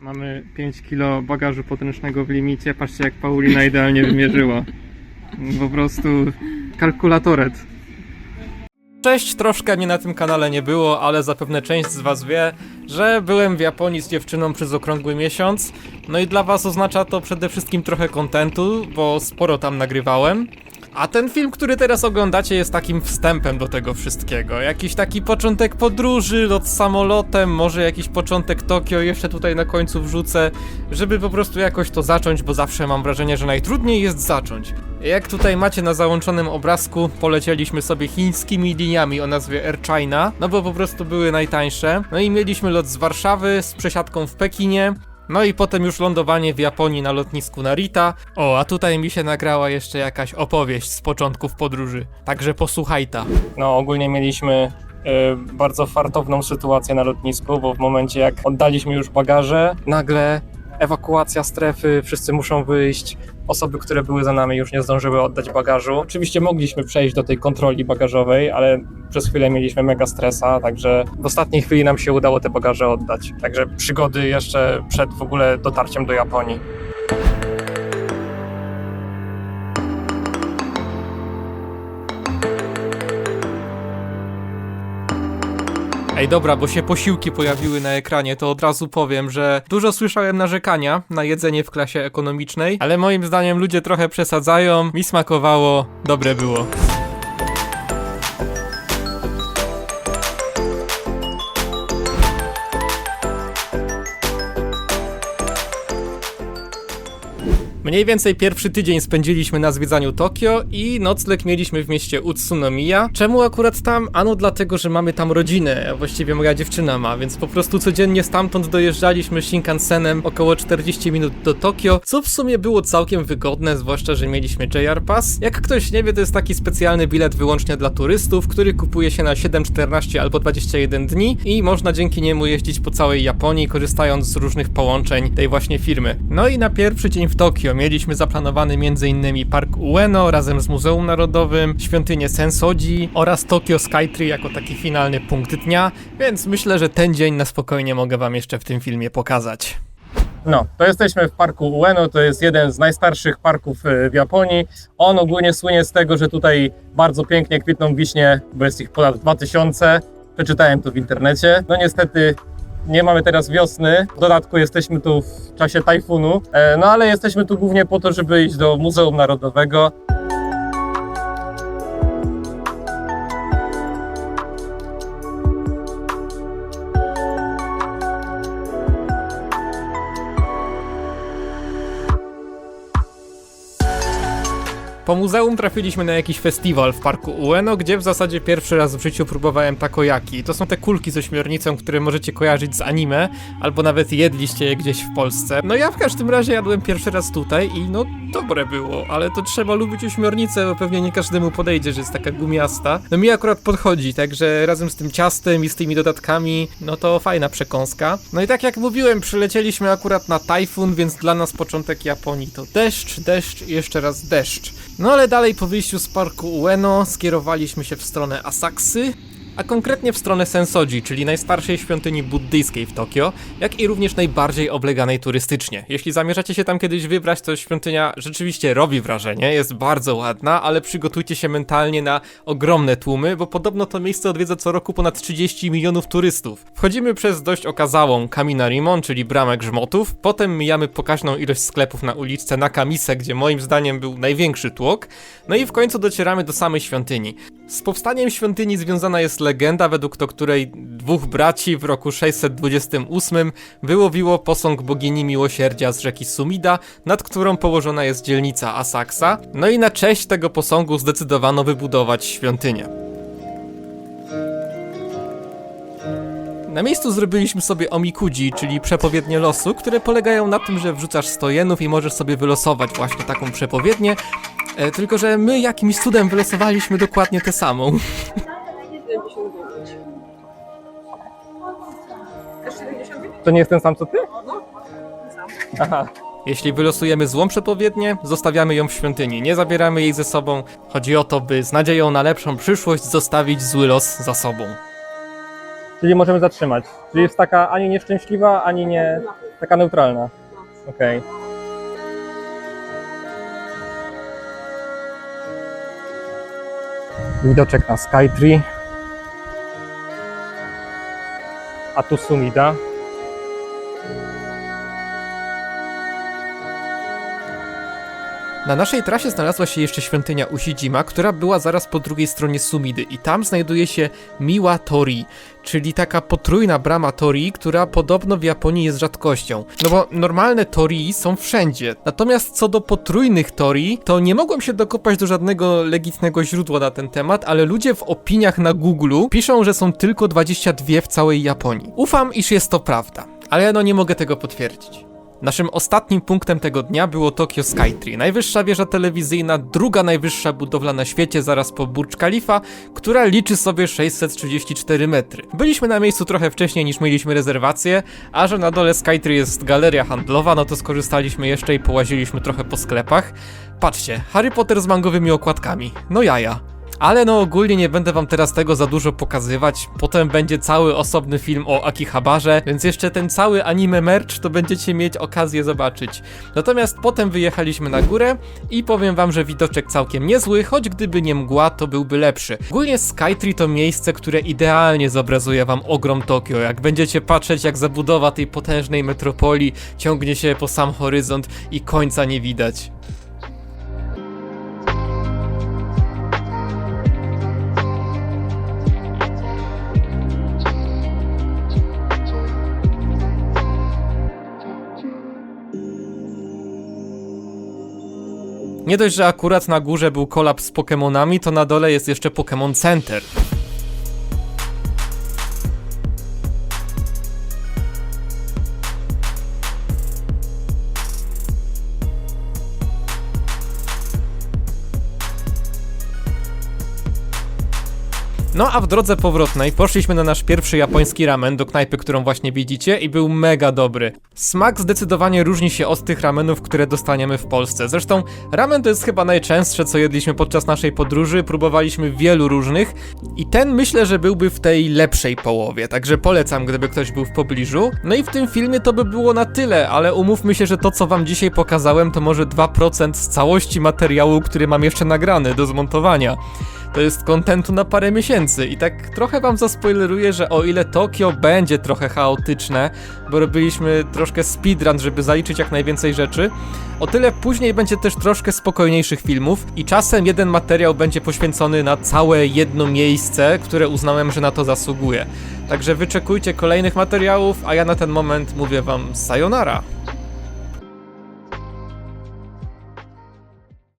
Mamy 5 kg bagażu podręcznego w limicie. Patrzcie jak Paulina idealnie wymierzyła. Po prostu kalkulatoret. Cześć, troszkę mnie na tym kanale nie było, ale zapewne część z was wie, że byłem w Japonii z dziewczyną przez okrągły miesiąc. No i dla was oznacza to przede wszystkim trochę kontentu, bo sporo tam nagrywałem. A ten film, który teraz oglądacie, jest takim wstępem do tego wszystkiego. Jakiś taki początek podróży, lot samolotem, może jakiś początek Tokio, jeszcze tutaj na końcu wrzucę, żeby po prostu jakoś to zacząć, bo zawsze mam wrażenie, że najtrudniej jest zacząć. Jak tutaj macie na załączonym obrazku, polecieliśmy sobie chińskimi liniami o nazwie Air China, no bo po prostu były najtańsze. No i mieliśmy lot z Warszawy z przesiadką w Pekinie. No i potem już lądowanie w Japonii na lotnisku Narita. O, a tutaj mi się nagrała jeszcze jakaś opowieść z początków podróży. Także posłuchaj ta. No, ogólnie mieliśmy e, bardzo fartowną sytuację na lotnisku, bo w momencie jak oddaliśmy już bagaże, nagle ewakuacja strefy, wszyscy muszą wyjść. Osoby, które były za nami już nie zdążyły oddać bagażu. Oczywiście mogliśmy przejść do tej kontroli bagażowej, ale przez chwilę mieliśmy mega stresa, także w ostatniej chwili nam się udało te bagaże oddać. Także przygody jeszcze przed w ogóle dotarciem do Japonii. Ej, dobra, bo się posiłki pojawiły na ekranie, to od razu powiem, że dużo słyszałem narzekania na jedzenie w klasie ekonomicznej, ale moim zdaniem ludzie trochę przesadzają. Mi smakowało, dobre było. Mniej więcej pierwszy tydzień spędziliśmy na zwiedzaniu Tokio i nocleg mieliśmy w mieście Utsunomiya. Czemu akurat tam? Ano dlatego, że mamy tam rodzinę, właściwie moja dziewczyna ma, więc po prostu codziennie stamtąd dojeżdżaliśmy Shinkansenem około 40 minut do Tokio, co w sumie było całkiem wygodne, zwłaszcza, że mieliśmy JR Pass. Jak ktoś nie wie, to jest taki specjalny bilet wyłącznie dla turystów, który kupuje się na 7, 14 albo 21 dni i można dzięki niemu jeździć po całej Japonii, korzystając z różnych połączeń tej właśnie firmy. No i na pierwszy dzień w Tokio mieliśmy zaplanowany m.in. Park Ueno razem z Muzeum Narodowym, świątynię Sensoji oraz Tokyo Skytree jako taki finalny punkt dnia, więc myślę, że ten dzień na spokojnie mogę wam jeszcze w tym filmie pokazać. No, to jesteśmy w parku Ueno, to jest jeden z najstarszych parków e, w Japonii. On ogólnie słynie z tego, że tutaj bardzo pięknie kwitną wiśnie, bo jest ich ponad 2000. Przeczytałem to w internecie. No niestety nie mamy teraz wiosny, w dodatku jesteśmy tu w czasie tajfunu, e, no ale jesteśmy tu głównie po to, żeby iść do Muzeum Narodowego. Po muzeum trafiliśmy na jakiś festiwal w parku Ueno, gdzie w zasadzie pierwszy raz w życiu próbowałem takoyaki. To są te kulki z ośmiornicą, które możecie kojarzyć z anime, albo nawet jedliście je gdzieś w Polsce. No ja w każdym razie jadłem pierwszy raz tutaj i no dobre było, ale to trzeba lubić ośmiornicę, bo pewnie nie każdemu podejdzie, że jest taka gumiasta. No mi akurat podchodzi, także razem z tym ciastem i z tymi dodatkami, no to fajna przekąska. No i tak jak mówiłem, przylecieliśmy akurat na tajfun, więc dla nas początek Japonii to deszcz, deszcz i jeszcze raz deszcz. No ale dalej po wyjściu z parku Ueno skierowaliśmy się w stronę Asaksy, a konkretnie w stronę Sensoji, czyli najstarszej świątyni buddyjskiej w Tokio, jak i również najbardziej obleganej turystycznie. Jeśli zamierzacie się tam kiedyś wybrać, to świątynia rzeczywiście robi wrażenie, jest bardzo ładna, ale przygotujcie się mentalnie na ogromne tłumy, bo podobno to miejsce odwiedza co roku ponad 30 milionów turystów. Wchodzimy przez dość okazałą Kaminarimon, czyli bramę grzmotów, potem mijamy pokaźną ilość sklepów na uliczce Nakamise, gdzie moim zdaniem był największy tłok, no i w końcu docieramy do samej świątyni. Z powstaniem świątyni związana jest legenda, według do której dwóch braci w roku 628 wyłowiło posąg bogini miłosierdzia z rzeki Sumida, nad którą położona jest dzielnica Asaksa. No i na cześć tego posągu zdecydowano wybudować świątynię. Na miejscu zrobiliśmy sobie omikuji, czyli przepowiednie losu, które polegają na tym, że wrzucasz 100 jenów i możesz sobie wylosować właśnie taką przepowiednię. E, tylko, że my jakimś cudem wylosowaliśmy dokładnie tę samą. To nie jest ten sam co ty? Aha. Jeśli wylosujemy złą przepowiednię, zostawiamy ją w świątyni, nie zabieramy jej ze sobą. Chodzi o to, by z nadzieją na lepszą przyszłość zostawić zły los za sobą. Czyli możemy zatrzymać. Czyli jest taka ani nieszczęśliwa, ani nie... Taka neutralna. Okej. Widoczek na Skytree. A tu Sumida. Na naszej trasie znalazła się jeszcze świątynia Ushijima, która była zaraz po drugiej stronie Sumidy i tam znajduje się Miwa Tori, czyli taka potrójna brama Tori, która podobno w Japonii jest rzadkością. No bo normalne Tori są wszędzie. Natomiast co do potrójnych Tori, to nie mogłem się dokopać do żadnego legitnego źródła na ten temat, ale ludzie w opiniach na Google piszą, że są tylko 22 w całej Japonii. Ufam, iż jest to prawda, ale no nie mogę tego potwierdzić. Naszym ostatnim punktem tego dnia było Tokyo Skytree, najwyższa wieża telewizyjna, druga najwyższa budowla na świecie zaraz po Burj Khalifa, która liczy sobie 634 metry. Byliśmy na miejscu trochę wcześniej niż mieliśmy rezerwację, a że na dole Skytree jest galeria handlowa, no to skorzystaliśmy jeszcze i połaziliśmy trochę po sklepach. Patrzcie, Harry Potter z mangowymi okładkami, no jaja. Ale no ogólnie nie będę wam teraz tego za dużo pokazywać. Potem będzie cały osobny film o Akihabarze, więc jeszcze ten cały anime merch to będziecie mieć okazję zobaczyć. Natomiast potem wyjechaliśmy na górę i powiem wam, że widoczek całkiem niezły, choć gdyby nie mgła, to byłby lepszy. Ogólnie Skytree to miejsce, które idealnie zobrazuje wam ogrom Tokio. Jak będziecie patrzeć, jak zabudowa tej potężnej metropolii ciągnie się po sam horyzont i końca nie widać. Nie dość, że akurat na górze był kolaps z Pokemonami, to na dole jest jeszcze Pokémon Center. No a w drodze powrotnej poszliśmy na nasz pierwszy japoński ramen do knajpy, którą właśnie widzicie i był mega dobry. Smak zdecydowanie różni się od tych ramenów, które dostaniemy w Polsce. Zresztą ramen to jest chyba najczęstsze, co jedliśmy podczas naszej podróży, próbowaliśmy wielu różnych i ten myślę, że byłby w tej lepszej połowie, także polecam, gdyby ktoś był w pobliżu. No i w tym filmie to by było na tyle, ale umówmy się, że to co wam dzisiaj pokazałem to może 2% z całości materiału, który mam jeszcze nagrany do zmontowania to jest kontentu na parę miesięcy i tak trochę wam zaspoileruję, że o ile Tokio będzie trochę chaotyczne, bo robiliśmy troszkę speedrun, żeby zaliczyć jak najwięcej rzeczy, o tyle później będzie też troszkę spokojniejszych filmów i czasem jeden materiał będzie poświęcony na całe jedno miejsce, które uznałem, że na to zasługuje. Także wyczekujcie kolejnych materiałów, a ja na ten moment mówię wam sayonara.